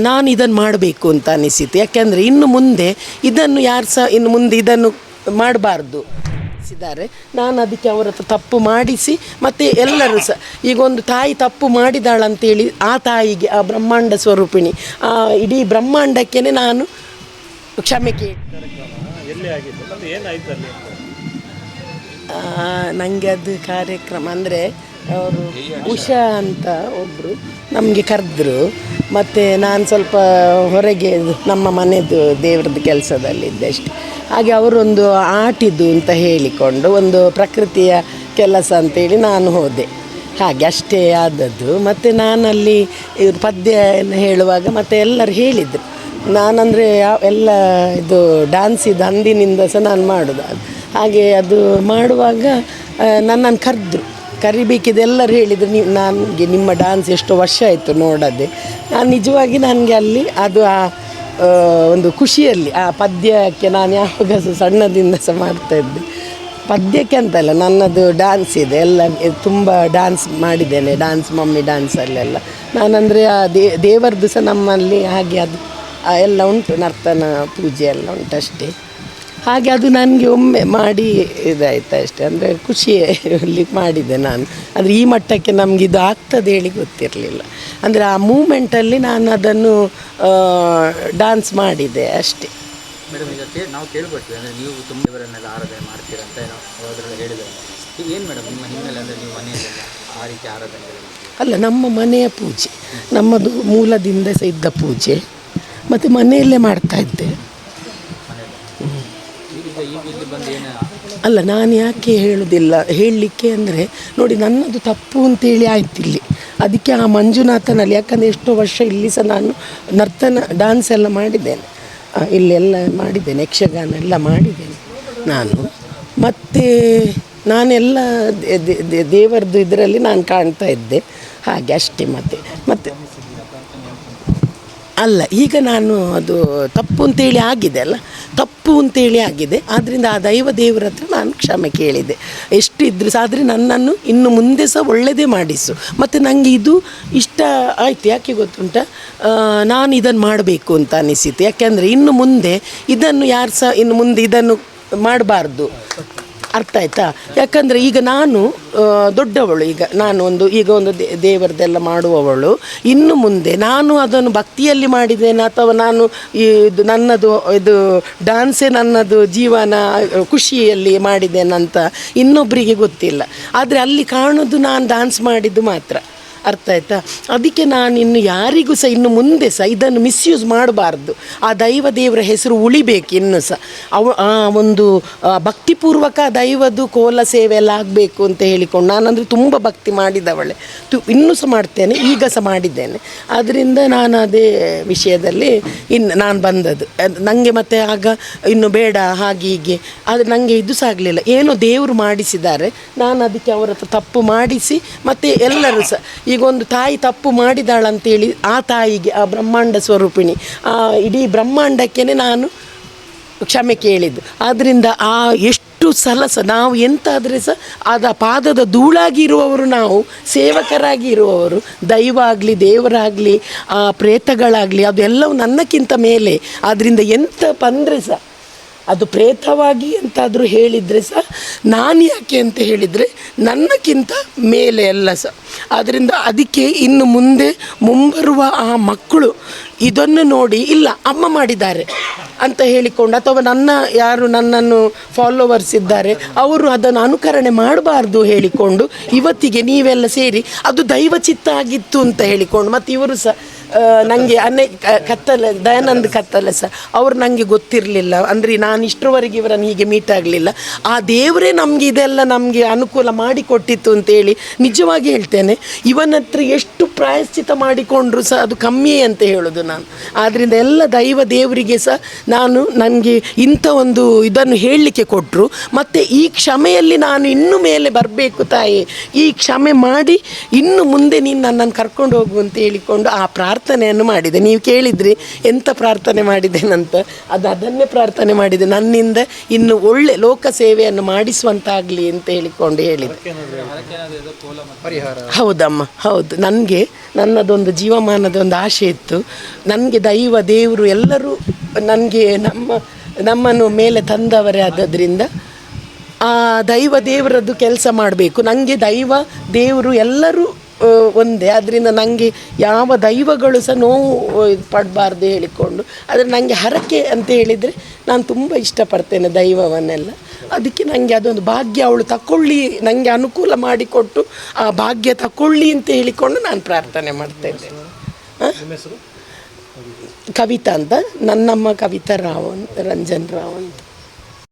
ನಾನು ಇದನ್ನು ಮಾಡಬೇಕು ಅಂತ ಅನಿಸಿತು ಯಾಕೆಂದರೆ ಇನ್ನು ಮುಂದೆ ಇದನ್ನು ಯಾರು ಸಹ ಇನ್ನು ಮುಂದೆ ಇದನ್ನು ಮಾಡಬಾರ್ದು ಇದ್ದಾರೆ ನಾನು ಅದಕ್ಕೆ ಅವರ ಹತ್ರ ತಪ್ಪು ಮಾಡಿಸಿ ಮತ್ತು ಎಲ್ಲರೂ ಸಹ ಈಗ ಒಂದು ತಾಯಿ ತಪ್ಪು ಮಾಡಿದಾಳಂತೇಳಿ ಆ ತಾಯಿಗೆ ಆ ಬ್ರಹ್ಮಾಂಡ ಸ್ವರೂಪಿಣಿ ಆ ಇಡೀ ಬ್ರಹ್ಮಾಂಡಕ್ಕೇ ನಾನು ಕ್ಷಮೆ ಕೇಳಿ ನನಗೆ ಅದು ಕಾರ್ಯಕ್ರಮ ಅಂದರೆ ಅವರು ಉಷಾ ಅಂತ ಒಬ್ಬರು ನಮಗೆ ಕರೆದ್ರು. ಮತ್ತು ನಾನು ಸ್ವಲ್ಪ ಹೊರಗೆ ನಮ್ಮ ಮನೆಯದು ದೇವ್ರದ್ದು ಕೆಲಸದಲ್ಲಿದ್ದೆ ಅಷ್ಟೆ. ಹಾಗೆ ಅವರೊಂದು ಆಟಿದ್ದು ಅಂತ ಹೇಳಿಕೊಂಡು ಒಂದು ಪ್ರಕೃತಿಯ ಕೆಲಸ ಅಂತೇಳಿ ನಾನು ಹೋದೆ. ಹಾಗೆ ಅಷ್ಟೇ ಆದದ್ದು. ಮತ್ತು ನಾನಲ್ಲಿ ಇವ್ರು ಪದ್ಯ ಹೇಳುವಾಗ ಮತ್ತು ಎಲ್ಲರೂ ಹೇಳಿದರು. ನಾನಂದರೆ ಎಲ್ಲ ಇದು ಡ್ಯಾನ್ಸ್ ಇದು ಅಂದಿನಿಂದ ಸಹ ನಾನು ಮಾಡೋದು. ಹಾಗೆ ಅದು ಮಾಡುವಾಗ ನನ್ನನ್ನು ಕರೆದ್ರು. ಕರಿಬೇಕಿದೆ ಎಲ್ಲರೂ ಹೇಳಿದರು ನೀವು ನನಗೆ ನಿಮ್ಮ ಡಾನ್ಸ್ ಎಷ್ಟು ವರ್ಷ ಆಯಿತು ನೋಡದೆ. ನಾನು ನಿಜವಾಗಿ ನನಗೆ ಅಲ್ಲಿ ಅದು ಆ ಒಂದು ಖುಷಿಯಲ್ಲಿ, ಆ ಪದ್ಯಕ್ಕೆ ನಾನು ಯಾವಾಗ ಸಹ ಸಣ್ಣದಿಂದ ಸಹ ಮಾಡ್ತಾಯಿದ್ದೆ ಪದ್ಯಕ್ಕೆ ಅಂತಲ್ಲ, ನನ್ನದು ಡ್ಯಾನ್ಸ್ ಇದೆ, ಎಲ್ಲ ತುಂಬ ಡ್ಯಾನ್ಸ್ ಮಾಡಿದ್ದೇನೆ ಡ್ಯಾನ್ಸ್ ಮಮ್ಮಿ ಡ್ಯಾನ್ಸಲ್ಲೆಲ್ಲ ನಾನಂದರೆ ಆ ದೇ ದೇವರದ್ದು ಸಹ ನಮ್ಮಲ್ಲಿ ಹಾಗೆ ಅದು ಎಲ್ಲ ಉಂಟು, ನರ್ತನ ಪೂಜೆ ಎಲ್ಲ ಉಂಟು ಅಷ್ಟೇ ಹಾಗೆ ಅದು ನನಗೆ ಒಮ್ಮೆ ಮಾಡಿ ಇದಾಯ್ತು ಅಷ್ಟೇ. ಅಂದರೆ ಖುಷಿಯಲ್ಲಿ ಮಾಡಿದೆ ನಾನು. ಆದರೆ ಈ ಮಟ್ಟಕ್ಕೆ ನಮ್ಗೆ ಇದು ಆಗ್ತದೆ ಹೇಳಿ ಗೊತ್ತಿರಲಿಲ್ಲ. ಅಂದರೆ ಆ ಮೂಮೆಂಟಲ್ಲಿ ನಾನು ಅದನ್ನು ಡ್ಯಾನ್ಸ್ ಮಾಡಿದೆ ಅಷ್ಟೇ. ಮೇಡಮ್ ಈಗ ನಾವು ಕೇಳ್ಕೊಳ್ತೀವಿ. ಅಂದರೆ ನೀವು ತುಂಬ ಇವರನ್ನೆಲ್ಲ ಆರಾಧನೆ ಮಾಡ್ತೀರಾ ಅಂತ ಏನೋ ಅದರಲ್ಲಿ ಹೇಳಿದ್ದಾರೆ. ಈಗ ಏನು ಮೇಡಮ್ ನಿಮ್ಮ ಹಿನ್ನೆಲೆ ಅಂದರೆ ನೀವು ಮನೆಯಲ್ಲೆಲ್ಲ ಆ ರೀತಿ ಆರಾಧನೆಗಳು ಅಲ್ಲ ನಮ್ಮ ಮನೆಯ ಪೂಜೆ. ನಮ್ಮದು ಮೂಲದಿಂದ ಸಹ ಇದ್ದ ಪೂಜೆ. ಮತ್ತು ಮನೆಯಲ್ಲೇ ಮಾಡ್ತಾ ಇದ್ದೆ. ಅಲ್ಲ, ನಾನು ಯಾಕೆ ಹೇಳುವುದಿಲ್ಲ ಹೇಳಲಿಕ್ಕೆ ಅಂದರೆ, ನೋಡಿ, ನನ್ನದು ತಪ್ಪು ಅಂತೇಳಿ ಆಯ್ತು ಇಲ್ಲಿ. ಅದಕ್ಕೆ ಆ ಮಂಜುನಾಥನಲ್ಲಿ, ಯಾಕಂದರೆ ಎಷ್ಟೋ ವರ್ಷ ಇಲ್ಲಿ ಸಹ ನಾನು ನರ್ತನ ಡ್ಯಾನ್ಸ್ ಎಲ್ಲ ಮಾಡಿದ್ದೇನೆ. ಇಲ್ಲೆಲ್ಲ ಮಾಡಿದ್ದೇನೆ, ಯಕ್ಷಗಾನ ಎಲ್ಲ ಮಾಡಿದ್ದೇನೆ ನಾನು. ಮತ್ತು ನಾನೆಲ್ಲ ದೇವರದ್ದು ಇದರಲ್ಲಿ ನಾನು ಕಾಣ್ತಾ ಇದ್ದೆ. ಹಾಗೆ ಅಷ್ಟೇ ಮತ್ತೆ. ಮತ್ತು ಅಲ್ಲ, ಈಗ ನಾನು ಅದು ತಪ್ಪು ಅಂತೇಳಿ ಆಗಿದೆ ಅಲ್ಲ? ತಪ್ಪು ಅಂತೇಳಿ ಆಗಿದೆ. ಆದ್ದರಿಂದ ಆ ದೈವ ದೇವರ ಹತ್ರ ನಾನು ಕ್ಷಮೆ ಕೇಳಿದೆ. ಎಷ್ಟು ಇದ್ರೂ ಸಹ ಆದರೆ ನನ್ನನ್ನು ಇನ್ನು ಮುಂದೆ ಸಹ ಒಳ್ಳೆಯದೇ ಮಾಡಿಸು. ಮತ್ತು ನನಗೆ ಇದು ಇಷ್ಟ ಆಯಿತು. ಯಾಕೆ ಗೊತ್ತುಂಟ? ನಾನು ಇದನ್ನು ಮಾಡಬೇಕು ಅಂತ ಅನಿಸಿತು ಯಾಕೆಂದರೆ ಇನ್ನು ಮುಂದೆ ಇದನ್ನು ಯಾರು ಸಹ ಇನ್ನು ಮುಂದೆ ಇದನ್ನು ಮಾಡಬಾರ್ದು. ಅರ್ಥ ಆಯ್ತಾ? ಯಾಕಂದರೆ ಈಗ ನಾನು ದೊಡ್ಡವಳು ಈಗ. ನಾನು ಒಂದು, ಈಗ ಒಂದು ದೇವರದೆಲ್ಲ ಮಾಡುವವಳು. ಇನ್ನು ಮುಂದೆ ನಾನು ಅದನ್ನು ಭಕ್ತಿಯಲ್ಲಿ ಮಾಡಿದ್ದೇನೆ ಅಥವಾ ನಾನು ಇದು ನನ್ನದು, ಇದು ಡ್ಯಾನ್ಸೇ ನನ್ನದು ಜೀವನ ಖುಷಿಯಲ್ಲಿ ಮಾಡಿದ್ದೇನೆ ಅಂತ ಇನ್ನೊಬ್ಬರಿಗೆ ಗೊತ್ತಿಲ್ಲ. ಆದರೆ ಅಲ್ಲಿ ಕಾಣೋದು ನಾನು ಡ್ಯಾನ್ಸ್ ಮಾಡಿದ್ದು ಮಾತ್ರ. ಅರ್ಥ ಆಯ್ತಾ? ಅದಕ್ಕೆ ನಾನು ಇನ್ನು ಯಾರಿಗೂ ಸಹ ಇನ್ನು ಮುಂದೆ ಸಹ ಇದನ್ನು ಮಿಸ್ಯೂಸ್ ಮಾಡಬಾರ್ದು. ಆ ದೈವ ದೇವರ ಹೆಸರು ಉಳಿಬೇಕು ಇನ್ನು ಸಹ. ಅವ, ಆ ಒಂದು ಭಕ್ತಿಪೂರ್ವಕ ದೈವದು ಕೋಲ ಸೇವೆ ಎಲ್ಲ ಆಗಬೇಕು ಅಂತ ಹೇಳಿಕೊಂಡು ನಾನಂದರೆ ತುಂಬ ಭಕ್ತಿ ಮಾಡಿದವಳೆ. ತು, ಇನ್ನೂ ಸಹ ಮಾಡ್ತೇನೆ, ಈಗ ಸಹ ಮಾಡಿದ್ದೇನೆ. ಆದ್ದರಿಂದ ನಾನು ಅದೇ ವಿಷಯದಲ್ಲಿ ಇನ್ನು ನಾನು ಬಂದದ್ದು. ನನಗೆ ಮತ್ತೆ ಆಗ ಇನ್ನು ಬೇಡ, ಹಾಗೆ ಹೀಗೆ. ಆದರೆ ನನಗೆ ಇದು ಸಹ ಆಗಲಿಲ್ಲ. ಏನೋ ದೇವರು ಮಾಡಿಸಿದ್ದಾರೆ. ನಾನು ಅದಕ್ಕೆ ಅವರ ತಪ್ಪು ಮಾಡಿಸಿ, ಮತ್ತು ಎಲ್ಲರೂ ಸಹ ಈಗ ಒಂದು ತಾಯಿ ತಪ್ಪು ಮಾಡಿದಾಳಂತೇಳಿ ಆ ತಾಯಿಗೆ, ಆ ಬ್ರಹ್ಮಾಂಡ ಸ್ವರೂಪಿಣಿ, ಆ ಇಡೀ ಬ್ರಹ್ಮಾಂಡಕ್ಕೇ ನಾನು ಕ್ಷಮೆ ಕೇಳಿದ್ದು. ಆದ್ದರಿಂದ ಆ ಎಷ್ಟು ಸಲ ಸಹ ನಾವು ಎಂತಾದರೆ ಸಹ ಅದ ಪಾದದ ಧೂಳಾಗಿ ಇರುವವರು ನಾವು ಸೇವಕರಾಗಿ ಇರುವವರು ದೈವ ಆಗಲಿ ದೇವರಾಗಲಿ, ಆ ಪ್ರೇತಗಳಾಗಲಿ ಅದೆಲ್ಲವೂ ನನ್ನಕ್ಕಿಂತ ಮೇಲೆ. ಆದ್ದರಿಂದ ಎಂತ ಬಂದರೆ ಸಹ ಅದು ಪ್ರೇತವಾಗಿ ಅಂತಾದರೂ ಹೇಳಿದರೆ ಸಹ ನಾನು ಯಾಕೆ ಅಂತ ಹೇಳಿದರೆ ನನ್ನಕ್ಕಿಂತ ಮೇಲೆ ಅಲ್ಲ ಸಹ. ಆದ್ದರಿಂದ ಅದಕ್ಕೆ ಇನ್ನು ಮುಂದೆ ಮುಂಬರುವ ಆ ಮಕ್ಕಳು ಇದನ್ನು ನೋಡಿ ಇಲ್ಲ, ಅಮ್ಮ ಮಾಡಿದ್ದಾರೆ ಅಂತ ಹೇಳಿಕೊಂಡು ಅಥವಾ ನನ್ನ ಯಾರು ನನ್ನನ್ನು ಫಾಲೋವರ್ಸ್ ಇದ್ದಾರೆ, ಅವರು ಅದನ್ನು ಅನುಕರಣೆ ಮಾಡಬಾರ್ದು ಹೇಳಿಕೊಂಡು ಇವತ್ತಿಗೆ ನೀವೆಲ್ಲ ಸೇರಿ ಅದು ದೈವಚಿತ್ತ ಆಗಿತ್ತು ಅಂತ ಹೇಳಿಕೊಂಡು ಮತ್ತು ಇವರು ಸಹ ನನಗೆ ಅನೇಕ ಕತ್ತಲೆ, ದಯಾನಂದ್ ಕತ್ತಲೆ ಸರ್ ಅವ್ರು ನನಗೆ ಗೊತ್ತಿರಲಿಲ್ಲ. ಅಂದರೆ ನಾನು ಇಷ್ಟರವರೆಗೆ ಇವರನ್ನು ಹೀಗೆ ಮೀಟ್ ಆಗಲಿಲ್ಲ. ಆ ದೇವರೇ ನಮಗೆ ಇದೆಲ್ಲ ನಮಗೆ ಅನುಕೂಲ ಮಾಡಿಕೊಟ್ಟಿತ್ತು ಅಂತೇಳಿ ನಿಜವಾಗಿ ಹೇಳ್ತೇನೆ. ಇವನ ಹತ್ರ ಎಷ್ಟು ಪ್ರಾಯಶ್ಚಿತ ಮಾಡಿಕೊಂಡ್ರು ಸಹ ಅದು ಕಮ್ಮಿ ಅಂತ ಹೇಳೋದು ನಾನು. ಆದ್ದರಿಂದ ಎಲ್ಲ ದೈವ ದೇವರಿಗೆ ಸಹ ನಾನು ನನಗೆ ಇಂಥ ಒಂದು ಇದನ್ನು ಹೇಳಲಿಕ್ಕೆ ಕೊಟ್ಟರು ಮತ್ತು ಈ ಕ್ಷಮೆಯಲ್ಲಿ ನಾನು ಇನ್ನು ಮೇಲೆ ಬರಬೇಕು ತಾಯಿ. ಈ ಕ್ಷಮೆ ಮಾಡಿ ಇನ್ನು ಮುಂದೆ ನೀನು ನನ್ನನ್ನು ಕರ್ಕೊಂಡು ಹೋಗು ಅಂತ ಹೇಳಿಕೊಂಡು ಆ ಪ್ರಾರ್ಥನೆ ಪ್ರಾರ್ಥನೆಯನ್ನು ಮಾಡಿದೆ. ನೀವು ಕೇಳಿದ್ರಿ ಎಂಥ ಪ್ರಾರ್ಥನೆ ಮಾಡಿದ್ದೇನಂತ ಅದು ಅದನ್ನೇ ಪ್ರಾರ್ಥನೆ ಮಾಡಿದೆ. ನನ್ನಿಂದ ಇನ್ನು ಒಳ್ಳೆ ಲೋಕ ಸೇವೆಯನ್ನು ಮಾಡಿಸುವಂತಾಗಲಿ ಅಂತ ಹೇಳಿಕೊಂಡು ಹೇಳಿದೆ. ಹೌದಮ್ಮ, ಹೌದು. ನನಗೆ ನನ್ನದೊಂದು ಜೀವಮಾನದ ಒಂದು ಆಸೆ ಇತ್ತು. ನನಗೆ ದೈವ, ದೇವರು ಎಲ್ಲರೂ ನನಗೆ ನಮ್ಮ, ನಮ್ಮನ್ನು ಮೇಲೆ ತಂದವರೇ ಆದ್ದರಿಂದ ಆ ದೈವ, ದೇವರದ್ದು ಕೆಲಸ ಮಾಡಬೇಕು. ನನಗೆ ದೈವ, ದೇವರು ಎಲ್ಲರೂ ಒಂದೇ. ಅದರಿಂದ ನನಗೆ ಯಾವ ದೈವಗಳು ಸಹ ನೋವು ಪಡಬಾರ್ದು ಹೇಳಿಕೊಂಡು. ಆದರೆ ನನಗೆ ಹರಕೆ ಅಂತ ಹೇಳಿದರೆ ನಾನು ತುಂಬ ಇಷ್ಟಪಡ್ತೇನೆ ದೈವವನ್ನೆಲ್ಲ. ಅದಕ್ಕೆ ನನಗೆ ಅದೊಂದು ಭಾಗ್ಯ ಅವಳು ತಕೊಳ್ಳಿ ನನಗೆ ಅನುಕೂಲ ಮಾಡಿಕೊಟ್ಟು ಆ ಭಾಗ್ಯ ತಕೊಳ್ಳಿ ಅಂತ ಹೇಳಿಕೊಂಡು ನಾನು ಪ್ರಾರ್ಥನೆ ಮಾಡ್ತೇನೆ. ಕವಿತಾ ಅಂತ. ನನ್ನಮ್ಮ ಕವಿತಾ ರಾವ್ ಅಂತ ರಂಜನ್ ರಾವ್ ಅಂತ.